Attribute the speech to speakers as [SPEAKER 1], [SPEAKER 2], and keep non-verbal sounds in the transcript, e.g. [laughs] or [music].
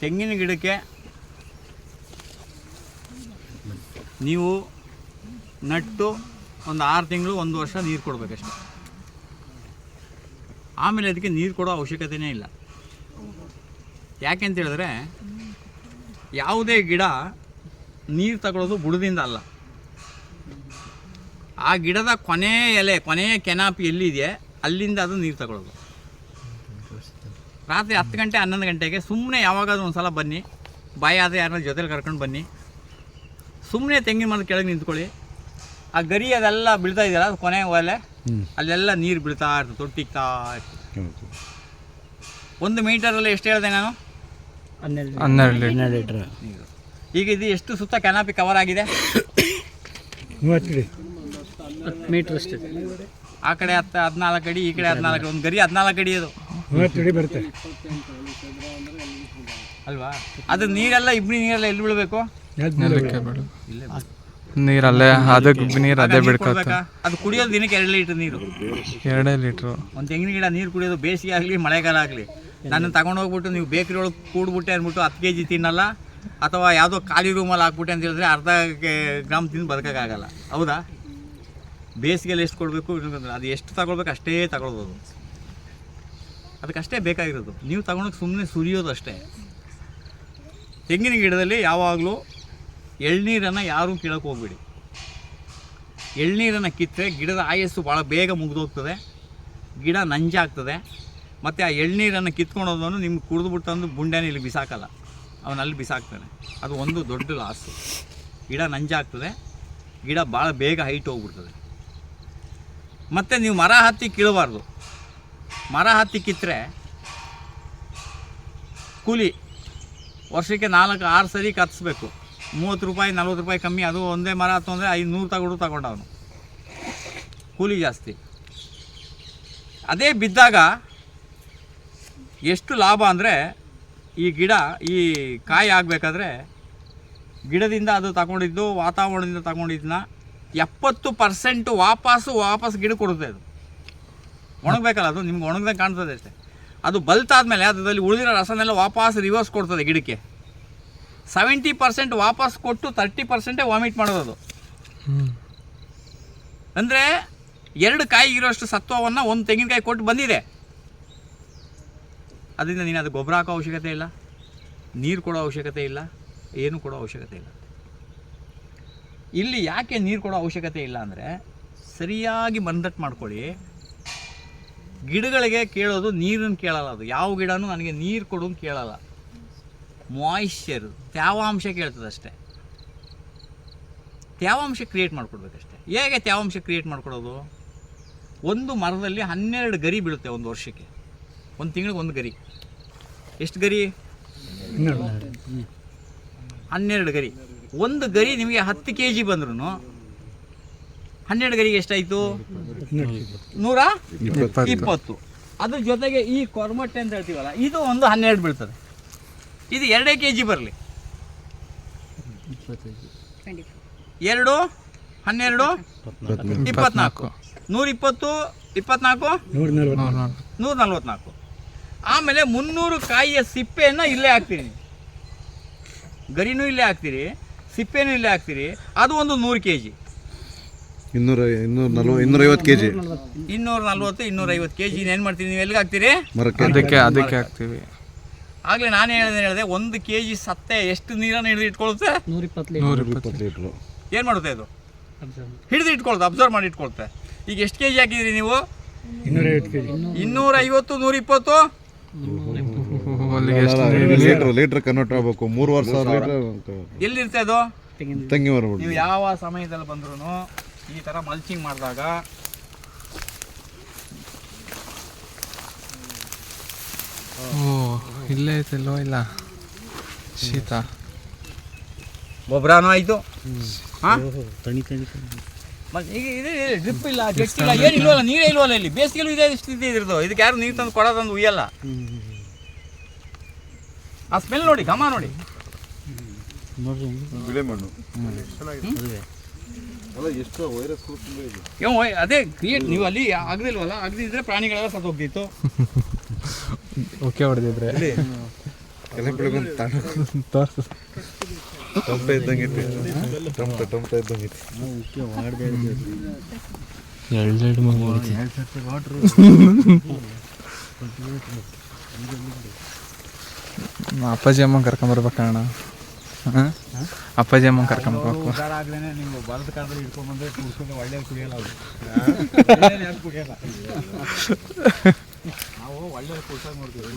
[SPEAKER 1] ತೆಂಗಿನ ಗಿಡಕ್ಕೆ ನೀವು ನಟ್ಟು ಒಂದು ಆರು ತಿಂಗಳು, ಒಂದು ವರ್ಷ ನೀರು ಕೊಡಬೇಕಷ್ಟೆ. ಆಮೇಲೆ ಅದಕ್ಕೆ ನೀರು ಕೊಡೋ ಅವಶ್ಯಕತೆಯೇ ಇಲ್ಲ. ಯಾಕೆ ಅಂತ ಹೇಳಿದ್ರೆ, ಯಾವುದೇ ಗಿಡ ನೀರು ತಗೊಳ್ಳೋದು ಬುಡದಿಂದ ಅಲ್ಲ. ಆ ಗಿಡದ ಕೊನೆಯ ಎಲೆ, ಕೊನೆಯ ಕೆನಾಪಿ ಎಲ್ಲಿದೆಯೇ ಅಲ್ಲಿಂದ ಅದು ನೀರು ತಗೊಳ್ಳೋದು ರಾತ್ರಿ ಹತ್ತು ಗಂಟೆ ಹನ್ನೊಂದು ಗಂಟೆಗೆ ಸುಮ್ಮನೆ ಯಾವಾಗಾದ್ರೂ ಒಂದು ಸಲ ಬನ್ನಿ. ಬಾಯಿ ಆದರೆ ಯಾರನ್ನ ಜೊತೆಲಿ ಕರ್ಕೊಂಡು ಬನ್ನಿ. ಸುಮ್ಮನೆ ತೆಂಗಿನ ಮರದ ಕೆಳಗೆ ನಿಂತ್ಕೊಳ್ಳಿ. ಆ ಗರಿ ಅದೆಲ್ಲ ಬೀಳ್ತಾ ಇದೆಯಲ್ಲ ಅದು ಕೊನೆ ಒಲೆ. ಅಲ್ಲೆಲ್ಲ ನೀರು ಬೀಳ್ತಾ ಇರ್ತದೆ ತೊಟ್ಟಿಗ್ತಾ ಇರ್ತದೆ ಒಂದು ಮೀಟರಲ್ಲಿ ಎಷ್ಟು ಹೇಳಿದೆ ನಾನು?
[SPEAKER 2] ಹನ್ನೆರಡು.
[SPEAKER 3] ಹನ್ನೆರಡು ಲೀಟರ್
[SPEAKER 2] ಹನ್ನೆರಡು ಲೀಟ್ರ್
[SPEAKER 1] ನೀರು ಈಗ ಇದು ಎಷ್ಟು ಸುತ್ತ ಕೆನಾಪಿ ಕವರ್ ಆಗಿದೆ?
[SPEAKER 2] ಮೀಟ್ರ್ ಅಷ್ಟೇ.
[SPEAKER 1] ಆ ಕಡೆ ಹತ್ತು ಹದಿನಾಲ್ಕು ಅಡಿ ಈ ಕಡೆ ಹದಿನಾಲ್ಕು ಅಡಿ ಒಂದು ಗರಿ ಹದಿನಾಲ್ಕು ಅಡಿ ಅದು.
[SPEAKER 2] ಮೂವತ್ತು ಅಡಿ ಬರುತ್ತೆ.
[SPEAKER 1] ಅಲ್ವಾ? ಅದು ನೀರೆಲ್ಲ ಇಬ್ಬನಿ ನೀರೆಲ್ಲ ಎಲ್ಲಿ ಬಿಡಬೇಕು
[SPEAKER 3] ನೆಲಕ್ಕೆ ಬಿಡು ನೀರಲ್ಲೇ ಅದಕ್ಕೆ ನೀರು ಅದೇ ಬಿಡ್ಕೊತ
[SPEAKER 1] ಅದು ಕುಡಿಯೋದು ದಿನಕ್ಕೆ ಎರಡು ಲೀಟ್ರ್ ನೀರು.
[SPEAKER 3] ಎರಡೇ ಲೀಟ್ರು.
[SPEAKER 1] ಒಂದು ತೆಂಗಿನ ಗಿಡ ನೀರು ಕುಡಿಯೋದು ಬೇಸಿಗೆ ಆಗಲಿ ಮಳೆಗಾಲ ಆಗಲಿ. ನನ್ನ ತಗೊಂಡು ಹೋಗ್ಬಿಟ್ಟು ನೀವು ಬೇಕ್ರಿ ಒಳಗೆ ಕೂಡ್ಬಿಟ್ಟೆ ಅಂದ್ಬಿಟ್ಟು ಹತ್ತು ಕೆ ಜಿ ತಿನ್ನಲ್ಲ ಅಥವಾ ಯಾವುದೋ ಖಾಲಿ ರೂಮಲ್ಲಿ ಹಾಕ್ಬಿಟ್ಟೆ ಅಂತ ಹೇಳಿದ್ರೆ ಅರ್ಧ ಕೆ- ಗ್ರಾಮ್ ತಿಂದು ಬದುಕೋಕ್ಕಾಗಲ್ಲ. ಹೌದಾ? ಬೇಸಿಗೆಯಲ್ಲಿ ಎಷ್ಟು ಕೊಡಬೇಕು? ಅದು ಎಷ್ಟು ತಗೊಳ್ಬೇಕು ಅಷ್ಟೇ ತಗೊಳ್ಬೋದು. ಅದಕ್ಕಷ್ಟೇ ಬೇಕಾಗಿರೋದು. ನೀವು ತಗೊಂಡೋಗಿ ಸುಮ್ಮನೆ ಸುರಿಯೋದು ಅಷ್ಟೇ. ತೆಂಗಿನ ಗಿಡದಲ್ಲಿ ಯಾವಾಗಲೂ ಎಳ್ನೀರನ್ನು ಯಾರೂ ಕೀಳಕ್ಕೆ ಹೋಗ್ಬೇಡಿ. ಎಳ್ನೀರನ್ನು ಕಿತ್ತರೆ ಗಿಡದ ಆಯಸ್ಸು ಭಾಳ ಬೇಗ ಮುಗಿದೋಗ್ತದೆ. ಗಿಡ ನಂಜಾಗ್ತದೆ. ಮತ್ತು ಆ ಎಳ್ನೀರನ್ನು ಕಿತ್ಕೊಂಡೋದನ್ನು ನಿಮ್ಗೆ ಕುಡಿದ್ಬಿಟ್ಟು ತಂದು ಬುಂಡೆನ ಇಲ್ಲಿ ಬಿಸಾಕಲ್ಲ. ಅವನಲ್ಲಿ ಬಿಸಾಕ್ತಾನೆ. ಅದು ಒಂದು ದೊಡ್ಡ ಲಾಸು ಗಿಡ ನಂಜಾಗ್ತದೆ. ಗಿಡ ಭಾಳ ಬೇಗ ಹೈಟ್ ಹೋಗ್ಬಿಡ್ತದೆ. ಮತ್ತು ನೀವು ಮರ ಹತ್ತಿ ಕೀಳಬಾರ್ದು. ಮರ ಹತ್ತಿ ಕಿತ್ತರೆ ಕೂಲಿ ವರ್ಷಕ್ಕೆ ನಾಲ್ಕು, ಆರು ಸರಿ ಕತ್ತಿಸ್ಬೇಕು ಮೂವತ್ತು ರೂಪಾಯಿ, ನಲ್ವತ್ತು ರೂಪಾಯಿ ಕಮ್ಮಿ, ಅದು ಒಂದೇ ಮರ ಹತ್ತು ಅಂದರೆ ಐದು ನೂರು ತಗೊಂಡು ತಗೊಂಡವನು. ಕೂಲಿ ಜಾಸ್ತಿ. ಅದೇ ಬಿದ್ದಾಗ ಎಷ್ಟು ಲಾಭ ಅಂದರೆ ಈ ಗಿಡ, ಈ ಕಾಯಿ ಆಗಬೇಕಾದ್ರೆ ಗಿಡದಿಂದ ಅದು ತಗೊಂಡಿದ್ದು, ವಾತಾವರಣದಿಂದ ತಗೊಂಡಿದ್ದನ್ನ ಎಪ್ಪತ್ತು ಪರ್ಸೆಂಟು ವಾಪಸ್ಸು ವಾಪಸ್ ಗಿಡ ಕೊಡುತ್ತೆ ಅದು. ಒಣಗಬೇಕಲ್ಲ ಅದು ನಿಮ್ಗೆ ಒಣಗ್ದಂಗೆ ಕಾಣ್ತದೆ ಅಷ್ಟೇ. ಅದು ಬಲ್ತಾದ್ಮೇಲೆ ಅದರಲ್ಲಿ ಉಳಿದಿರೋ ರಸನೆಲ್ಲ ವಾಪಸ್ ರಿವರ್ಸ್ ಕೊಡ್ತದೆ ಗಿಡಕ್ಕೆ. ಸೆವೆಂಟಿ ಪರ್ಸೆಂಟ್ ವಾಪಸ್ ಕೊಟ್ಟು ತರ್ಟಿ ಪರ್ಸೆಂಟೇ ವಾಮಿಟ್ ಮಾಡೋದು ಅದು. ಅಂದರೆ ಎರಡು ಕಾಯಿ ಇರೋಷ್ಟು ಸತ್ವವನ್ನು ಒಂದು ತೆಂಗಿನಕಾಯಿ ಕೊಟ್ಟು ಬಂದಿದೆ. ಅದರಿಂದ ನೀನು ಅದು ಗೊಬ್ಬರ ಹಾಕೋ ಅವಶ್ಯಕತೆ ಇಲ್ಲ ನೀರು ಕೊಡೋ ಅವಶ್ಯಕತೆ ಇಲ್ಲ ಏನು ಕೊಡೋ ಅವಶ್ಯಕತೆ ಇಲ್ಲ. ಇಲ್ಲಿ ಯಾಕೆ ನೀರು ಕೊಡೋ ಅವಶ್ಯಕತೆ ಇಲ್ಲ ಅಂದರೆ ಸರಿಯಾಗಿ ಮಂದಟ್ಟು ಮಾಡ್ಕೊಳ್ಳಿ. ಗಿಡಗಳಿಗೆ ಕೇಳೋದು ನೀರನ್ನು ಕೇಳಲ್ಲ ಅದು. ಯಾವ ಗಿಡನೂ ನನಗೆ ನೀರು ಕೊಡು ಕೇಳಲ್ಲ. ಮಾಯಿಶ್ಚರ್ ತೇವಾಂಶ ಕೇಳ್ತದೆ ಅಷ್ಟೇ. ತೇವಾಂಶ ಕ್ರಿಯೇಟ್ ಮಾಡಿಕೊಡ್ಬೇಕಷ್ಟೆ. ಹೇಗೆ ತೇವಾಂಶ ಕ್ರಿಯೇಟ್ ಮಾಡಿಕೊಡೋದು? ಒಂದು ಮರದಲ್ಲಿ ಹನ್ನೆರಡು ಗರಿ ಬೀಳುತ್ತೆ ಒಂದು ವರ್ಷಕ್ಕೆ. ಒಂದು ತಿಂಗಳಿಗೆ ಒಂದು ಗರಿ. ಎಷ್ಟು ಗರಿ? ಹನ್ನೆರಡು. ಗರಿ. ಒಂದು ಗರಿ ನಿಮಗೆ ಹತ್ತು ಕೆ ಜಿ ಬಂದ್ರೂ ಹನ್ನೆರಡು ಗರಿಗೆ ಎಷ್ಟಾಯಿತು? ನೂರ
[SPEAKER 3] ಇಪ್ಪತ್ತು.
[SPEAKER 1] ಅದ್ರ ಜೊತೆಗೆ ಈ ಕೊರ್ಮಟ್ಟೆ ಅಂತ ಹೇಳ್ತೀವಲ್ಲ ಇದು ಒಂದು ಹನ್ನೆರಡು ಬೀಳ್ತದೆ. ಇದು ಎರಡೇ ಕೆ ಜಿ ಬರಲಿ. ಎರಡು ಹನ್ನೆರಡು ಇಪ್ಪತ್ನಾಲ್ಕು. ನೂರ ಇಪ್ಪತ್ತು ಇಪ್ಪತ್ನಾಲ್ಕು.
[SPEAKER 2] ನೂರ
[SPEAKER 1] ನಲ್ವತ್ನಾಲ್ಕು ಆಮೇಲೆ ಮುನ್ನೂರು ಕಾಯಿಯ ಸಿಪ್ಪೆಯನ್ನು ಇಲ್ಲೇ ಹಾಕ್ತೀರಿ ಗರಿನೂ ಇಲ್ಲೇ ಹಾಕ್ತೀರಿ ಸಿಪ್ಪೆನೂ ಇಲ್ಲೇ ಹಾಕ್ತೀರಿ. ಅದು ಒಂದು ನೂರು ಕೆ ಜಿ
[SPEAKER 4] ಇನ್ನೂರ ಇನ್ನೂರ ನಲ್ವ ಇನ್ನೂರೈವತ್ತು ಕೆ ಜಿ
[SPEAKER 1] ಇನ್ನೂರ ನಲ್ವತ್ತು ಇನ್ನೂರೈವತ್ತು ಕೆ ಜಿ ಏನು ಮಾಡ್ತೀರಿ? ನೀವು ಎಲ್ಲಿಗೆ ಹಾಕ್ತೀರಿ
[SPEAKER 4] ಮರಕ್ಕೆ.
[SPEAKER 3] ಅದಕ್ಕೆ ಅದಕ್ಕೆ ಹಾಕ್ತೀವಿ.
[SPEAKER 1] ಆಗಲೇ ನಾನು ಹೇಳಿದೆ ಹೇಳಿದೆ. ಒಂದು ಕೆ ಜಿ ಸತ್ತೆ ಎಷ್ಟು ನೀರನ್ನು ಹಿಡಿದು ಇಟ್ಕೊಳುತ್ತೆ?
[SPEAKER 2] ನೂರ ಇಪ್ಪತ್ತು
[SPEAKER 3] ನೂರ
[SPEAKER 4] ಇಪ್ಪತ್ತು ಲೀಟ್ರು.
[SPEAKER 1] ಏನು ಮಾಡುತ್ತೆ ಇದು? ಹಿಡಿದು ಇಟ್ಕೊಳುತ್ತೆ ಅಬ್ಸರ್ವ್ ಮಾಡಿ ಇಟ್ಕೊಳುತ್ತೆ ಈಗ ಎಷ್ಟು ಕೆ ಜಿ ಹಾಕಿದ್ರಿ ನೀವು?
[SPEAKER 2] ಇನ್ನೂರೈವತ್ತು ಕೆ ಜಿ
[SPEAKER 1] ಇನ್ನೂರೈವತ್ತು ನೂರಿಪ್ಪತ್ತು?
[SPEAKER 4] ಲೀಟ್ರ್ ಲೀಟ್ರ್ ಕನ್ವರ್ಟ್ ಆಗಬೇಕು. ಮೂರುವರೆ ಸಾವಿರ ಲೀಟ್ರ್.
[SPEAKER 1] ಎಲ್ಲಿರುತ್ತೆ ಅದು?
[SPEAKER 4] ತಂಗಿ ಮರ
[SPEAKER 1] ನೀವು ಯಾವ ಸಮಯದಲ್ಲಿ ಬಂದ್ರೂ ಈ ಥರ ಮಲ್ಚಿಂಗ್ ಮಾಡಿದಾಗ
[SPEAKER 3] ಓ ಇಲ್ಲೇ ಐತೆಲ್ಲೋ ಇಲ್ಲ? ಶೀತ.
[SPEAKER 1] ಗೊಬ್ಬರನೂ ಆಯಿತು. ಹಾಂ?
[SPEAKER 2] ತಣಿ ತಣಿ
[SPEAKER 1] ಮತ್ತೆ ಈಗ ಇದು ಡ್ರಿಪ್ ಇಲ್ಲ ಜೆಟ್ ಇಲ್ಲ ಏನು ಇಲ್ವಲ್ಲ ನೀರೇ ಇಲ್ವಲ್ಲ ಇಲ್ಲಿ? ಬೇಸಿಗೆಲೂ ಇದೇ ಸ್ಥಿತಿ ಇದ್ರದ್ದು. ಇದಕ್ಕೆ ಯಾರು ನೀರು ತಂದು ಕೊಡೋದಂದು ಉಯ್ಯಲ್ಲ. ಆ ಸ್ಮೆಲ್ ನೋಡಿ ಗಮ ನೋಡಿ.
[SPEAKER 4] ಬಿಳೆ ಮಣ್ಣು. ವೈರಸ್ ತುಂಬ ಇದೆ.
[SPEAKER 1] ಏನು ಅದೇ ಕ್ರಿಯೇಟ್ ನೀವು ಅಲ್ಲಿ ಆಗದಿಲ್ವಲ್ಲ ಆಗದಿದ್ರೆ ಪ್ರಾಣಿಗಳೆಲ್ಲ ಸತ್ತು ಹೋಗ್ತಿತ್ತು. [laughs]
[SPEAKER 3] ಓಕೆ ಹೊಡೆದಿದ್ರೆ
[SPEAKER 2] ಟೊಂಪ
[SPEAKER 3] ಅಪ್ಪಾಜಿ ಅಮ್ಮ ಕರ್ಕೊಂಬರ್ಬೇಕಣ್ಣ ಹಾಂ? ಅಪ್ಪಾಜಿ ಅಮ್ಮ
[SPEAKER 1] ಕರ್ಕೊಂಡು ಹೋಗ್ಬೇಕು ನೀವು ಕಾಲದಲ್ಲಿ ಹಿಡ್ಕೊಂಡ್ಬಂದ್ರೆ ಒಳ್ಳೆ ಕುಡಿಯಲ್ಲ ಅದು ಯಾರು ಕುಡಿಯಲ್ಲ? [laughs] ನಾವು ಒಳ್ಳೆ ಕುಡ್ಸಂಗ್ ನೋಡ್ತೀವಿ.